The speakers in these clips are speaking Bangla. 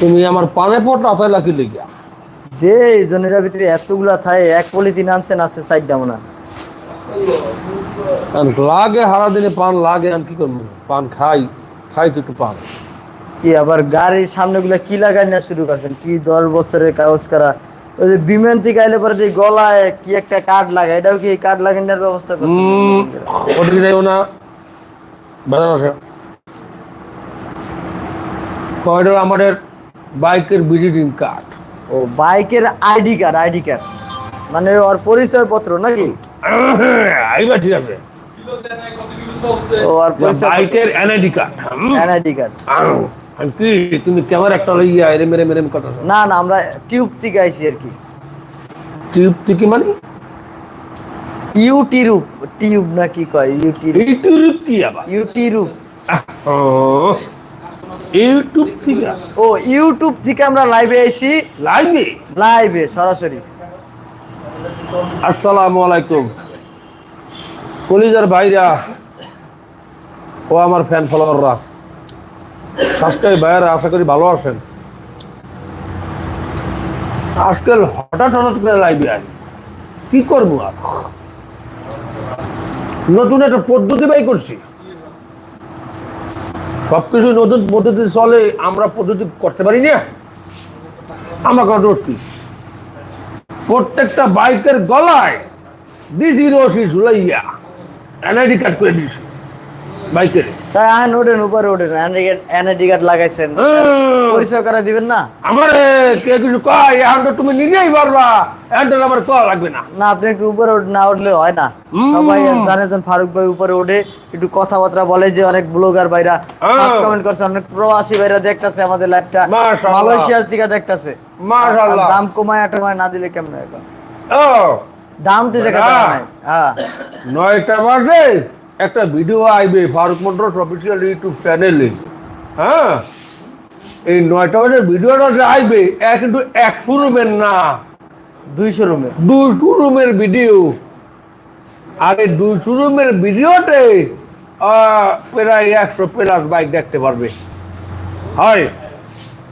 তুমি আমার পানে পট রাতাই লাকি লেগিয়া দে জনের ভিতরে এতগুলা থাকে এক পলিথিন আনছেন আছে সাইড দাও না। লাগে হারা দিনে পান লাগে আমি কি করব? পান খাই খাই তো একটু পান। কি আবার গাড়ির সামনে গুলা কি লাগাই না শুরু করছেন? কি দশ বছরের কাগজ করা? ওই যে বিমান থেকে আইলে পরে যে গলায় কি একটা কার্ড লাগায় এটাও কি কার্ড লাগানোর ব্যবস্থা করছেন? যাইও না। বাজার আসে কয়টার আমাদের? বাইকের ভিজিটিং কার্ড ও বাইকের আইডি কার্ড আইডি কার্ড। মানে ওর পরিচয় পত্র নাকি আইবা ঠিক আছে। ও আর পরিচয় বাইকের এনআইডি কার্ড এনআইডি কার্ড কি তুমি ক্যামেরা একটা লইয়া এরে মেরে মেরে কথা না না আমরা টিউব থেকে আইছি আর কি। টিউব থেকে মানে? ইউটি রূপ টিউব না কি কয় ইউটিউব এই টিউব কি আবার? ইউটি রূপ আহ, ইউটিউব থেকে ও ইউটিউব থেকে আমরা লাইভে আইছি। লাইভে লাইভে সরাসরি। আসসালামু আলাইকুম। কলিজার ভাইরা ও আমার ফ্যান ফলোয়াররা সাবস্ক্রাইব ভাইয়ারা আশা করি ভালো আছেন। আজকাল হঠাৎ হঠাৎ করে লাইভে আই কি করব আর? নতুন একটা পদ্ধতি বাই করছি। সবকিছু নতুন পদ্ধতি চলে, আমরা পদ্ধতি করতে পারি না। আমার কোনো কি প্রত্যেকটা বাইকের গলায় দিস রশি ঝুলাইয়া, এনআইডি কার্ড করে দিছি। বাইকের তাই আহেন ওঠেন উপরে ওঠেন এনআইডি কার্ড লাগাইছেন। পরিচয় করে দিবেন না? আমার কে কিছু কয়? এখন তো তুমি নিজেই পারবা এখন তো আমার কল লাগবে না। না আপনি একটু উপরে না উঠলে হয় না। সবাই জানে ফারুক ভাই উপরে ওঠে একটু কথাবার্তা বলে যে অনেক ব্লগার ভাইরা। কমেন্ট করছে অনেক প্রবাসী ভাইরা দেখতাছে আমাদের লাইভটা। মালয়েশিয়ার থেকে দেখতাছে। মাশাআল্লাহ। দাম কমায় টমায় না দিলে কেমন ও। দাম তো জায়গা। নাই হ্যাঁ। নয়টা বাজে। একটা ভিডিও আইবে ফারুক মোটরস অফিসিয়াল ইউটিউব চ্যানেলে হ্যাঁ? এই নয়টা বাজে ভিডিওটা যে আইবে এ কিন্তু একশো রুমের না। দুইশো রুমের। দুশো রুমের ভিডিও। আর এই দুশো রুমের ভিডিওতে প্রায় একশো প্লাস বাইক দেখতে পারবে। হয়।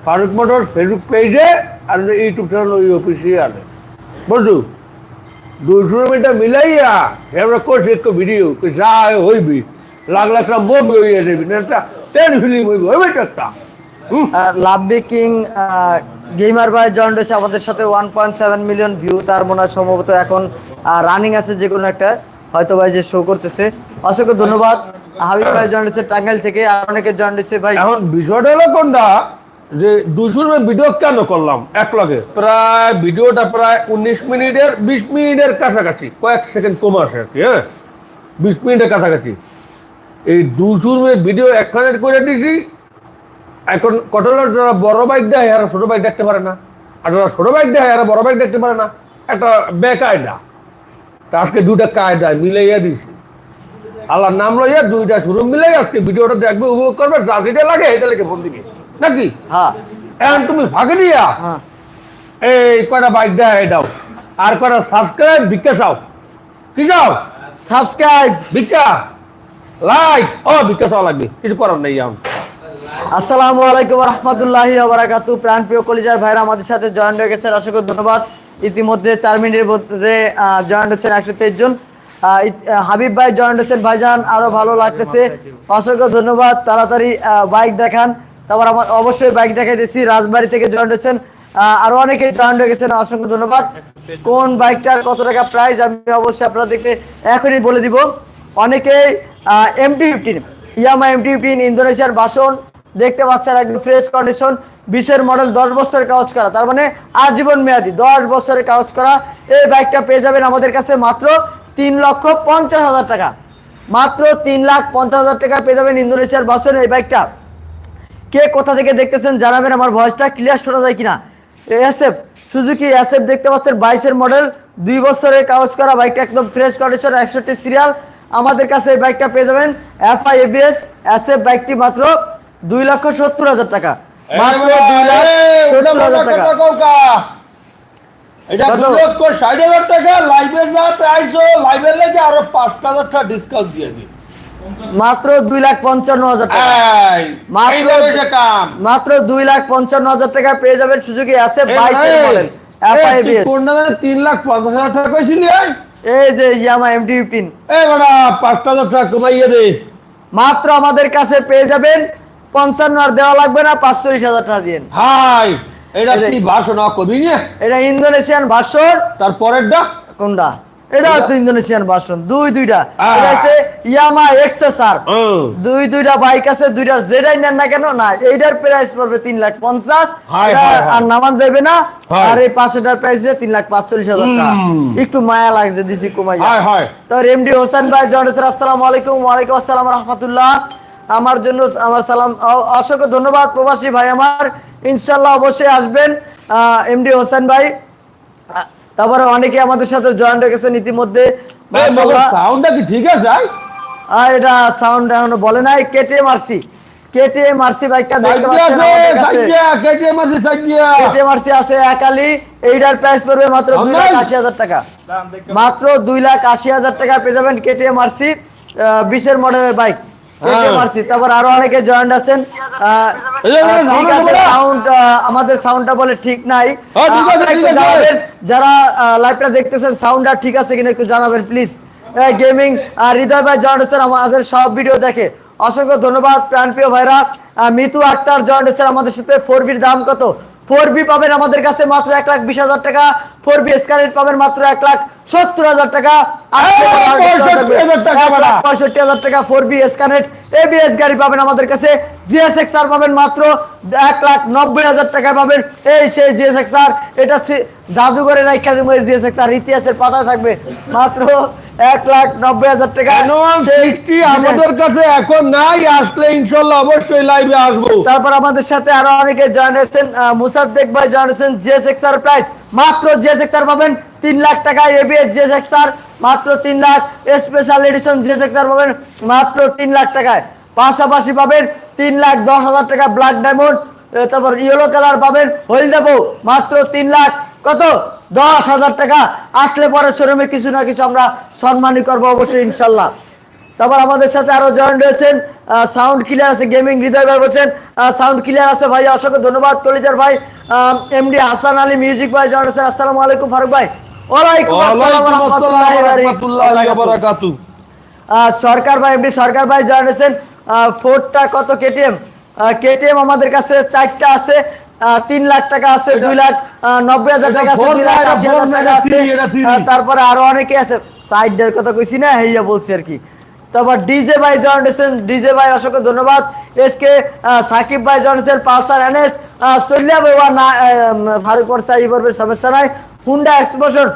ফারুক মোটরস ফেসবুক পেজে আর ইউটিউব চ্যানেল ওই অফিসিয়াল বুঝলু মিলাইয়া আমরা করছি একটু ভিডিও যা হইবি লাখ লাখ টাকা মুভি হইয়া যাবি না একটা টেন ফিল্ম হইব হইবে একটা? হুম? লাভবি কিং গেমার ভাই হয়েছে আমাদের সাথে one point seven million view তার মনে হয় সম্ভবত এখন রানিং আছে যে কোনো একটা হয়তো ভাই যে শো করতেছে। অসংখ্য ধন্যবাদ। হাবিব ভাই জয়েন্ট হয়েছে টাঙ্গাইল থেকে আর অনেকে হয়েছে ভাই এখন বিষয়টা হলো কোনটা? যে দুশো ভিডিও কেন করলাম? এক লগে। প্রায় ভিডিওটা প্রায় উনিশ মিনিটের, বিশ মিনিটের কাছাকাছি। কয়েক সেকেন্ড কমে আসে আর কি হ্যাঁ? বিশ মিনিটের কাছাকাছি। এই দুশো ভিডিও একখানে করে দিছি। এখন কটলের যারা বড় বাইক দেয়, এরা ছোট বাইক দেখতে পারে না। আর যারা ছোট বাইক দেয়, এরা বড় বাইক দেখতে পারে না। একটা বেকায়দা। তা আজকে দুটা কায়দা মিলাইয়া দিছি। আল্লাহর নাম লইয়া দুইটা শুরু মিলে আজকে ভিডিওটা দেখবে, উপভোগ করবে, যা যেটা লাগে এটা লেগে ফোন দিবে নাকি? হ্যাঁ। এখন তুমি ফাঁকে দিয়া হ্যাঁ। এই কয়টা বাইক দেয় দাও। আর কয়টা সাবস্ক্রাইব ভিক্ষা চাও। কি চাও? সাবস্ক্রাইব ভিক্ষা লাইক ও ভিক্ষা চাওয়া লাগবে। কিছু করার নেই এখন। আসসালামু আলাইকুম রহমতুল্লাহি বারাকাতু প্রাণপ্রিয় কলিজার ভাইরা আমাদের সাথে জয়েন হয়ে গেছেন। অসংখ্য ধন্যবাদ। ইতিমধ্যে চার মিনিটের মধ্যে জয়েন হচ্ছেন একশো তেইশ জন। হাবিব ভাই জয়েন হচ্ছেন। ভাইজান আরও ভালো লাগতেছে। অসংখ্য ধন্যবাদ। তাড়াতাড়ি বাইক দেখান। তারপর আমার অবশ্যই বাইক দেখাই দিচ্ছি রাজবাড়ি থেকে জয়েন হয়েছেন আরও অনেকে জয়েন হয়ে গেছেন, অসংখ্য ধন্যবাদ। কোন বাইকটার কত টাকা প্রাইস আমি অবশ্যই আপনাদেরকে এখনই বলে দিব। অনেকেই MT fifteen Yamaha MT fifteen ইন্দোনেশিয়ার বাসন, দেখতে পাচ্ছেন একদম ফ্রেশ কন্ডিশন বিশের মডেল দশ বছরের কাগজ করা। তার মানে আজীবন মেয়াদি, দশ বছরের কাগজ করা। এই বাইকটা পেয়ে যাবেন আমাদের কাছে মাত্র তিন লক্ষ পঞ্চাশ হাজার টাকা। মাত্র তিন লাখ পঞ্চাশ হাজার টাকা পেয়ে যাবেন ইন্দোনেশিয়ার বাসন এই বাইকটা কে কোথা থেকে দেখতেছেন জানাবেন আমার ভয়েসটা ক্লিয়ার শোনা যায় কিনা? এসএফ সুজুকি এসএফ দেখতে পাচ্ছেন বাইশের মডেল দুই বছরের কাগজ করা বাইকটা একদম ফ্রেশ কন্ডিশন একষট্টি সিরিয়াল আমাদের কাছে এই বাইকটা পেয়ে যাবেন এফআই এবিএস এসএফ বাইকটি মাত্র দুই লক্ষ সত্তর হাজার টাকা। মাত্র দুই লাখ সত্তর হাজার টাকা। এটা কত? লক্ষ ষাট হাজার টাকা লাইভে যাতে আইসো লাইভের লেগে আরও পাঁচ হাজার টাকা ডিসকাউন্ট দিয়ে দিই মাত্র দুই লাখ পঞ্চান্ন হাজার টাকা। মাত্র- দুই লাখ পঞ্চান্ন হাজার টাকা পেয়ে যাবেন সুযোগে আছে এই বাইশের মডেল এফআইবিএস তিন লাখ পঞ্চাশ হাজার টাকা কইছিলি এই? যে ইয়ামা ফিফটিন এই পাঁচটা হাজার টাকা কমাইয়ে দে। মাত্র আমাদের কাছে পেয়ে যাবেন পঞ্চান্ন আর দেওয়া লাগবে না পাঁচচল্লিশ হাজার টাকা দিন হাই এটা কি ভাষণ কবি এটা ইন্দোনেশিয়ান ভাষণ। তারপরেরটা? কোনটা? এটা হচ্ছে ইন্দোনেশিয়ান ভাষণ দুই দুইটা। এটা আছে ইয়ামা এক্সেসার। দুই দুইটা বাইক আছে দুইটা যেটাই নেন না কেন? না এইটার প্রাইস পড়বে তিন লাখ পঞ্চাশ। আর নামান যাবে না। আর এই পাশেটার প্রাইস তিন লাখ পাঁচচল্লিশ হাজার টাকা। একটু মায়া লাগছে দিছি কমাই তো এমডি হোসেন ভাই জয়েন্ট আসসালামু আলাইকুম। ওয়ালাইকুম আসসালাম রহমতুল্লাহ। আমার জন্য আমার সালাম অসংখ্য ধন্যবাদ প্রবাসী ভাই আমার। ইনশাল্লাহ অবশ্যই আসবেন। এমডি হোসেন ভাই তারপরে অনেকে আমাদের সাথে জয়েন্ট হয়ে গেছেন ইতিমধ্যে সাউন্ডটা কি ঠিক আছে আর? এটা সাউন্ড এখনও বলে নাই কেটে মারছি কেটে মারছি বাইকটা দেখতে পাচ্ছেন কেটে মারছি আছে একালি এইটার প্রাইস পড়বে মাত্র দুই লাখ আশি হাজার টাকা। মাত্র দুই লাখ আশি হাজার টাকা পেয়ে যাবেন কেটে মারছি বিশের মডেলের বাইক তারপর আরও অনেকে জয়েন্ট আছেন। সাউন্ড আমাদের সাউন্ডটা বলে ঠিক নাই। হ্যাঁ, আছে, আপনারা ঠিক আছে। জানাবেন যারা লাইভটা দেখতেছেন সাউন্ডটা ঠিক আছে কিনা একটু জানাবেন প্লিজ গেমিং হৃদয় ভাই জয়েন্ট আমাদের সব ভিডিও দেখে। অসংখ্য ধন্যবাদ প্রাণপ্রিয় ভাইরা। মিতু আক্তার জয়েন্ট আমাদের সাথে ফোর বির দাম কত? ফোর বি পাবেন আমাদের কাছে মাত্র এক লাখ বিশ হাজার টাকা। ফোর বি স্কালেট পাবেন মাত্র এক লাখ সত্তর হাজার টাকা। পঁয়ষট্টি হাজার টাকা ফোর বি স্কানেট এবিএস গাড়ি পাবেন আমাদের কাছে। জিএসএক্স আর পাবেন মাত্র এক লাখ নব্বই হাজার টাকা পাবেন। এই সেই জিএসএক্স আর এটা জাদুঘরের রাখা জিএসএক্স আর ইতিহাসের পাতা থাকবে। মাত্র এক লাখ নব্বই হাজার টাকা সিক্সটি আমাদের কাছে এখন নাই আসলে ইনশাল্লাহ অবশ্যই লাইভে আসব। তারপর আমাদের সাথে আরও অনেকে জয়েন হয়েছেন মুসাদ্দেক ভাই জয়েন হয়েছেন জিএসএক্স আর প্রাইস মাত্র জিএসএক্স আর পাবেন তিন লাখ টাকা এবিএস জিএসএক্স আর মাত্র তিন lakh. Special edition GSX R পাবেন মাত্র তিন লাখ টাকায়। পাশাপাশি পাবেন তিন লাখ দশ হাজার টাকা ব্ল্যাক ডায়মন্ড তারপর ইয়েলো কালার পাবেন হলদেবো মাত্র তিন লাখ। কত? দশ হাজার টাকা আসলে পরে শোরুমে কিছু না কিছু আমরা সম্মানই করব অবশ্যই ইনশাল্লাহ। তারপর আমাদের সাথে আরও জয়েন রয়েছেন সাউন্ড ক্লিয়ার আছে গেমিং হৃদয় ভাই বলছেন। সাউন্ড ক্লিয়ার আছে ভাই অসংখ্য ধন্যবাদ। কলিজার ভাই এমডি হাসান আলী মিউজিক ভাই জয়েন আছেন আসসালামু আলাইকুম ফারুক ভাই। ওয়ালাইকুম আসসালাম ওয়ালাইকুম আসসালাম রহমতুল্লাহি রহমতুল্লাহি ওয়া বারাকাতু আহ, সরকার ভাই এমডি সরকার ভাই জয়েন আছেন ফোরটা কত কেটিএম কেটিএম আমাদের কাছে চারটা আছে। তিন লাখ টাকা আছে দুই লাখ নব্বই হাজার টাকা আছে দুই লাখ আশি হাজার টাকা আছে। তারপরে আরও অনেকে আছে সাইডের কথা কইছি না হেইয়া বলছি আর কি। তারপর ডিজে ভাই হয়েছেন ডিজে ভাই অসংখ্য ধন্যবাদ। এসকে সাকিব ভাই হয়েছেন পালসার এনএস সল্লিয়া বাবা না ফারুক পরসা এই সমস্যা নাই। হুন্ডা এক্সপোশন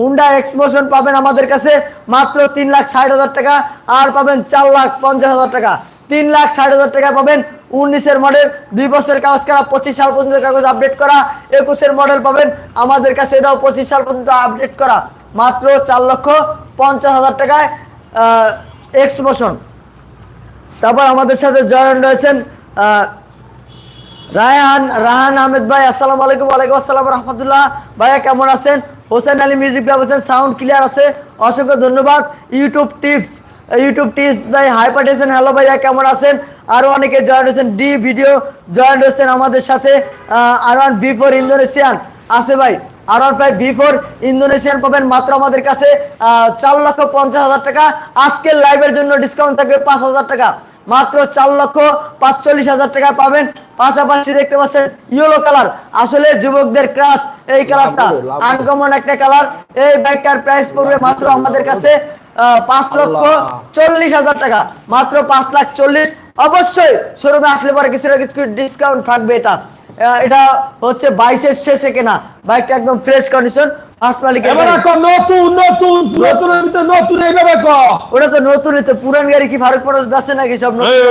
হুন্ডা এক্সপোশন পাবেন আমাদের কাছে মাত্র তিন লাখ ষাট হাজার টাকা আর পাবেন চার লাখ পঞ্চাশ হাজার টাকা। তিন লাখ ষাট হাজার টাকা পাবেন উনিশের মডেল দুই বছরের কাগজ করা পঁচিশ সাল পর্যন্ত কাগজ আপডেট করা, একুশের মডেল পাবেন। আমাদের কাছে এটাও পঁচিশ সাল পর্যন্ত আপডেট করা। মাত্র চার লক্ষ পঞ্চাশ হাজার টাকায় এক্সপোশন তারপর আমাদের সাথে জয়েন রয়েছেন রায়হান রাহান আহমেদ ভাই, আসসালামু আলাইকুম, ওয়ালাইকুম আসসালাম রহমতুল্লাহ। ভাইয়া কেমন আছেন? হোসেন আলী মিউজিক বলছেন সাউন্ড ক্লিয়ার আছে। অসংখ্য ধন্যবাদ। ইউটিউব টিপস ইউটিউব টিপস ভাই হাইপারটেশন হ্যালো ভাইয়া, কেমন আছেন? আরও অনেকে জয়েন হয়েছেন ডি ভিডিও জয়েন হয়েছেন আমাদের সাথে R one V four Indonesian আছে ভাই R one five V four Indonesian পাবেন মাত্র আমাদের কাছে চার লক্ষ পঞ্চাশ হাজার টাকা। আজকের লাইভের জন্য ডিসকাউন্ট থাকবে পাঁচ হাজার টাকা। মাত্র চার লক্ষ পাঁচচল্লিশ হাজার টাকা পাবেন। পাশাপাশি দেখতে পাচ্ছেন ইয়েলো কালার আসলে যুবকদের ক্রাশ এই কালারটা আনকমন একটা কালার এই বাইকটার প্রাইস পড়বে মাত্র আমাদের কাছে পাঁচ লক্ষ চল্লিশ হাজার টাকা। মাত্র পাঁচ লাখ চল্লিশ। অবশ্যই শোরুমে আসলে পরে কিছু না কিছু ডিসকাউন্ট থাকবে এটা। এটা হচ্ছে বাইশের শেষে কেনা। বাইকটা একদম ফ্রেশ কন্ডিশন নতুন নতুন নতুনের ভিতরে নতুন এইভাবে কর ওটা তো নতুন তো পুরান গাড়ি কি পরশ বেছে নাকি সব নতুন।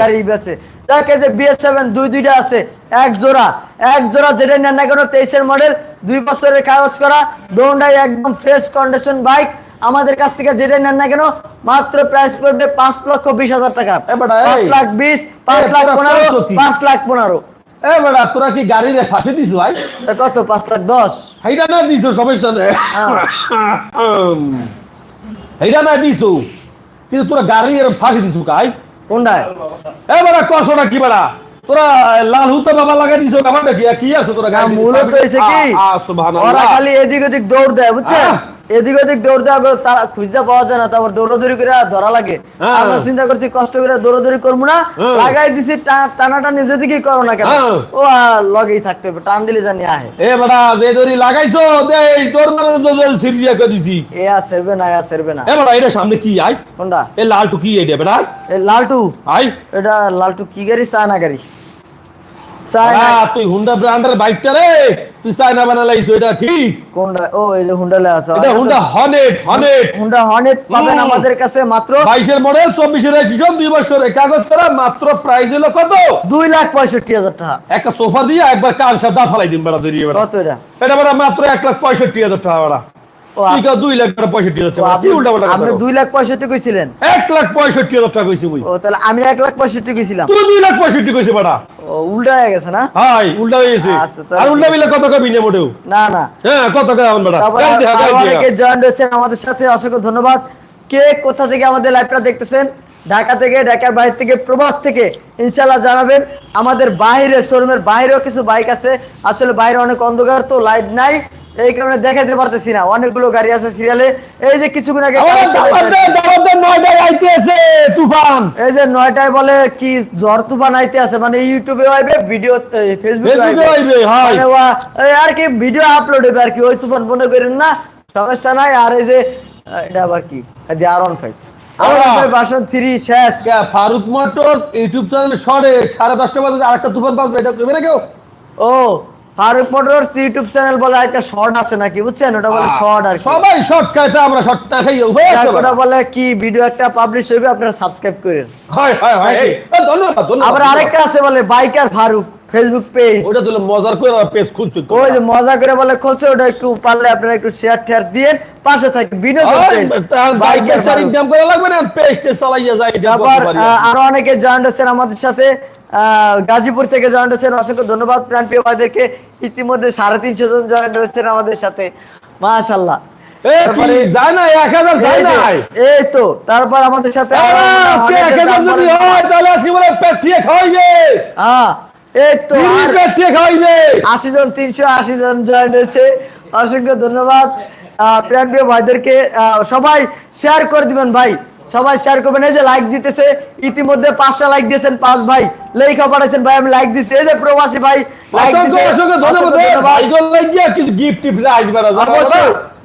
গাড়ি বেছে দেখে যে বিএস সেভেন দুই দুইটা আছে এক জোড়া। এক জোড়া যেটা নেন না কেন তেইশের মডেল দুই বছরের কাগজ করা দোনটাই একদম ফ্রেশ কন্ডিশন বাইক আমাদের কাছ থেকে যেটা নেন না কেন মাত্র প্রাইস পড়বে পাঁচ লক্ষ বিশ হাজার টাকা। পাঁচ লাখ বিশ পাঁচ লাখ পনেরো পাঁচ লাখ পনেরো। তোরা কি গাড়ি রে ফাঁসি দিস ভাই? কত? পাঁচ লাখ দশ। না দিছো সমস্যা নেই। না দিছো। কিন্তু তোরা গাড়ি এর ফাঁসি দিছু কাই? কোনটায়? এ বাড়া কি বাড়া তোরা লাল হুতা বাবা লাগাই দিছো কি আছে তোরা মূলত কি? ওরা খালি এদিক ওদিক দৌড় দেয় বুঝছেন? আহ। এদিক ওদিক দৌড় দেওয়া করে তারা খুঁজতে পাওয়া যায় না তারপর দৌড়াদৌড়ি করে ধরা লাগে। হ্যাঁ। আমরা চিন্তা করছি কষ্ট করে দৌড়াদৌড়ি করব না হ্যাঁ। লাগাই দিছি টানাটা নিজে থেকেই করো না কেন? হ্যাঁ। ও লগেই থাকতে হবে টান দিলে জানি আহে। এ বাড়া যে দড়ি লাগাইছো দে এই তোর মানে তো সিরিয়া করে দিছি। এ আর সেরবে না এ আর সেরবে না। এ বাড়া এটা সামনে কি? আই কোনটা? এ লালটু কি এটা বেটা? এ লালটু? আই এটা লালটু কি গাড়ি চায়না গাড়ি? চায়না আ, তুই হুন্ডা ব্র্যান্ডের বাইকটা রে। তুই চায়না বানালাইছো এটা ঠিক কোনটা? ও এই যে হুন্ডা আছে। এটা Honda Hornet Hornet. Honda Hornet পাবেন আমাদের কাছে মাত্র বাইশের মডেল চব্বিশের রেজিস্ট্রেশন দুই বছরের কাগজ করা মাত্র প্রাইস হলো কত? দুই লাখ পঁয়ষট্টি হাজার টাকা। একটা সোফা দিয়ে একবার কার সাথে দা ফালাই দিন বেড়া ধরিয়ে কত এটা? এটা মাত্র এক লাখ পঁয়ষট্টি হাজার টাকা দুই লাখ পঁয়ষট্টি হাজার ও, টাকা কি আপনি উল্টা পাল্টা আপনি কথা দুই লাখ পঁয়ষট্টি কইছিলেন। এক লাখ পঁয়ষট্টি হাজার টাকা কইছি ও তাহলে আমি এক লাখ পঁয়ষট্টি কইছিলাম। তুই দুই লাখ পঁয়ষট্টি কইছি বেড়া উল্টা হয়ে গেছে না? হাই উল্টা হয়ে গেছে। আচ্ছা, আর উল্টা মিলে কত কবি না মোটেও। না না। হ্যাঁ কত কবি এখন বেড়া তারপরে গাড়ি দেখা, আরও গাড়ি দেখা। অনেকে জয়েন হয়েছেন আমাদের সাথে অসংখ্য ধন্যবাদ। কে কোথা থেকে আমাদের লাইভটা দেখতেছেন? ঢাকা থেকে ঢাকার বাইরে থেকে প্রবাস থেকে ইনশাল্লাহ জানাবেন। আমাদের বাইরে শোরুমের বাইরেও কিছু বাইক আছে। আসলে বাইরে অনেক অন্ধকার তো লাইট নাই। এই কারণে দেখাতে পারতেছি না। অনেকগুলো গাড়ি আছে সিরিয়ালে এই যে কিছুক্ষণ আগে তুফান। এই যে নয়টায় বলে কি ঝড় তুফান আইতে আছে মানে ইউটিউবে আইবে ভিডিও ফেসবুকে আইবে। মানে আর কি ভিডিও আপলোড হবে আর কি ওই তুফান মনে করেন না সমস্যা নাই। আর এই যে এটা আবার কি? আর ফাইভ কে, ফারুক মোটর ইউটিউব চ্যানেল শর্টে সাড়ে দশটা বাজে আরেকটা তুফান পাবে এটা কেউ? ও ফারুক ইউটিউব চ্যানেল বলে একটা শর্ট আছে নাকি বুঝছেন? ওটা বলে শর্ট আর সবাই শর্ট খাইতে আমরা শর্ট না খাই ওটা বলে কি ভিডিও একটা পাবলিশ হবে আপনারা সাবস্ক্রাইব করেন। হয় হয় হয় ধন্যবাদ ধন্যবাদ আবার আরেকটা আছে বলে বাইকার ফারুক ফেসবুক পেজ ওটা তুলে মজার করে পেজ খুলছি। ওই যে মজা করে বলে খুলছে ওটা একটু পারলে আপনারা একটু শেয়ার টেয়ার দিয়ে পাশে থাকে বিনোদন বাইকের সার ইনকাম করা লাগবে না? পেজটে চালাইয়া যায় আহ, আরও অনেকে জয়েন্ট আছেন আমাদের সাথে। গাজীপুর থেকে জয়েন্ট আছেন অসংখ্য ধন্যবাদ প্রাণ প্রিয় ভাইদেরকে। ইতিমধ্যে সাড়ে তিনশো জন জয়েন্ট হয়েছেন আমাদের সাথে। মাশাল্লাহ এই তো তারপর আমাদের সাথে। হয় হ্যাঁ এই তো আশি জন তিনশো আশি জন জয়েন হয়েছে। অসংখ্য ধন্যবাদ। আহ, প্রিয় প্রিয় ভাইদেরকে আহ, সবাই শেয়ার করে দিবেন ভাই। সবাই শেয়ার করবেন। এই যে লাইক দিতেছে ইতিমধ্যে পাঁচটা লাইক দিয়েছেন পাঁচ ভাই। লেখা পাঠাইছেন ভাই আমি লাইক দিচ্ছি এই যে প্রবাসী ভাই?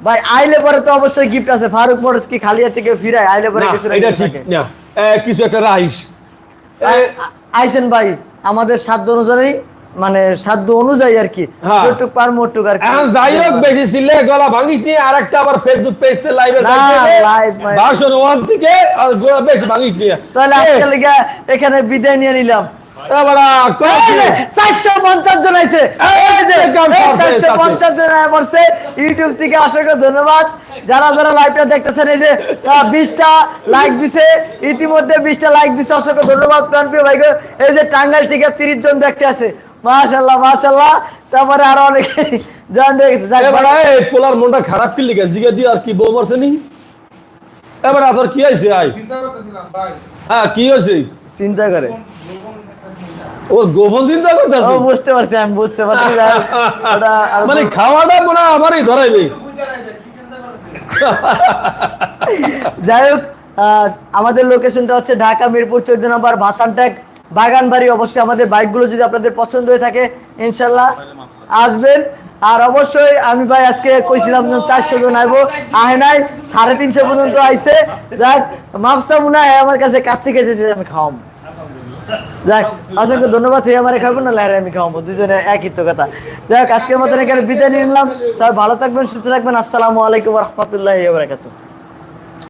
ভাই। আইলে পরে তো অবশ্যই গিফট আছে। ফারুক মোটরস কি খালিয়া থেকে ফিরায়? আইলে পরে কিছু এটা ঠিক না। কিছু একটা রাইস। আইসেন ভাই আমাদের সাধ্য অনুযায়ী মানে সাধ্য অনুযায়ী আর কি হ্যাঁ। যতটুক পার মোটুক আর এখন যাই হোক বেশি ছিলে গলা ভাঙিস নি আর একটা আবার ফেসবুক পেজতে লাইভে না, live ভাই। ভাষণ ওয়ান থেকে আর গলা বেশি ভাঙিস নি। তাহলে আজকে লেগে এখানে বিদায় নিয়ে নিলাম। ইউটিউব থেকে অসংখ্য ধন্যবাদ। যারা যারা লাইভটা দেখতেছেন এই যে বিশটা লাইক দিছে ইতিমধ্যে বিশটা লাইক দিছে অসংখ্য ধন্যবাদ প্রাণপ্রিয় ভাই এই যে টাঙ্গাইল থেকে তিরিশ জন দেখতে আছে। মাশাল্লাহ মাশাল্লাহ তারপরে আরও অনেকে যাক, এবারে পোলার মনটা খারাপ কি লিখে জিগে দিয়ে আর কি বউ মরছে নি? এবারে তোর কি হয়েছে? আই হ্যাঁ কি হয়েছে? চিন্তা করে। ওর গোপন চিন্তা করতেছে? বুঝতে পারছি আমি বুঝতে পারছি মানে খাওয়াটা মনে আমারই ধরাইবে। যাই হোক আমাদের লোকেশনটা হচ্ছে ঢাকা মিরপুর চোদ্দ নম্বর ভাসানটেক বাগানবাড়ি অবশ্যই আমাদের বাইকগুলো যদি আপনাদের পছন্দ হয়ে থাকে, ইনশাল্লাহ আসবেন। আর অবশ্যই আমি ভাই আজকে কইছিলাম চারশো জন আইবো। আহে নাই, সাড়ে তিনশো পর্যন্ত আইসে যাক মাপসা মনে হয় আমার কাছে কাছে খেতেছে আমি খাওয়াম। যাক, অসংখ্য ধন্যবাদ হে আমার খাব না, লাইরে আমি খাওয়াবো দুজনে একই তো কথা। যাই হোক আজকের মতন এখানে বিদায় নিলাম। সবাই ভালো থাকবেন, সুস্থ থাকবেন। আসসালামু আলাইকুম রহমতুল্লাহ বারাকাতুহ।